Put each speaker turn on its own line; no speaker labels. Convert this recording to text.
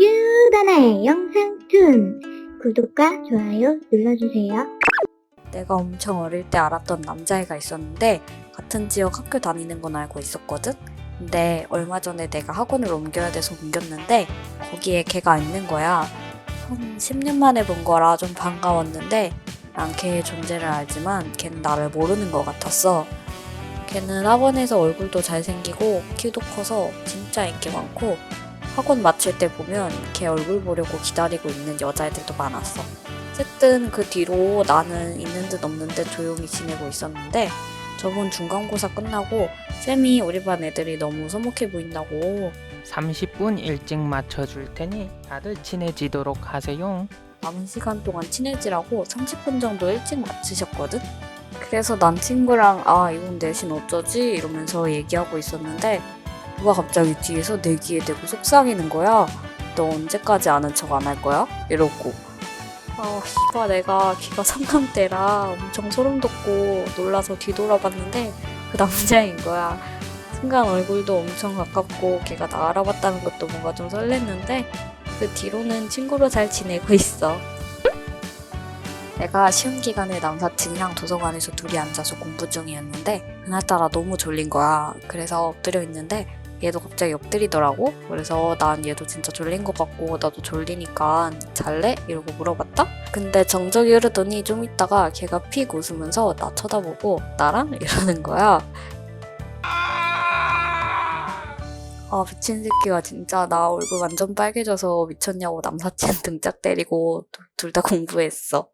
유다나의 영상툰 구독과 좋아요 눌러주세요.
내가 엄청 어릴 때 알았던 남자애가 있었는데 같은 지역 학교 다니는 건 알고 있었거든? 근데 얼마 전에 내가 학원을 옮겨야 돼서 옮겼는데 거기에 걔가 있는 거야. 한 10년 만에 본 거라 좀 반가웠는데 난 걔의 존재를 알지만 걔는 나를 모르는 것 같았어. 걔는 학원에서 얼굴도 잘생기고 키도 커서 진짜 인기 많고 학원 마칠 때 보면 걔 얼굴 보려고 기다리고 있는 여자애들도 많았어. 어쨌든 그 뒤로 나는 있는 듯 없는 듯 조용히 지내고 있었는데 저번 중간고사 끝나고 쌤이 우리 반 애들이 너무 서먹해 보인다고
30분 일찍 맞춰줄 테니 다들 친해지도록 하세요.
남은 시간 동안 친해지라고 30분 정도 일찍 맞추셨거든? 그래서 난 친구랑 아 이번 내신 어쩌지 이러면서 얘기하고 있었는데 누가 갑자기 뒤에서 내 귀에 대고 속삭이는 거야 너 언제까지 아는 척 안 할 거야? 이러고 아 씨발 내가 귀가 상감대라 엄청 소름 돋고 놀라서 뒤돌아봤는데 그 남자인 거야 순간 얼굴도 엄청 가깝고 걔가 나 알아봤다는 것도 뭔가 좀 설렜는데 그 뒤로는 친구로 잘 지내고 있어. 내가 시험 기간에 남사친이랑 도서관에서 둘이 앉아서 공부 중이었는데 그날따라 너무 졸린 거야. 그래서 엎드려 있는데 얘도 갑자기 엎드리더라고. 그래서 난 얘도 진짜 졸린 것 같고 나도 졸리니까 잘래? 이러고 물어봤다. 근데 정적이 흐르더니 좀 있다가 걔가 픽 웃으면서 나 쳐다보고 나랑 이러는 거야. 아 미친 새끼가 진짜 나 얼굴 완전 빨개져서 미쳤냐고 남사친 등짝 때리고 둘 다 공부했어.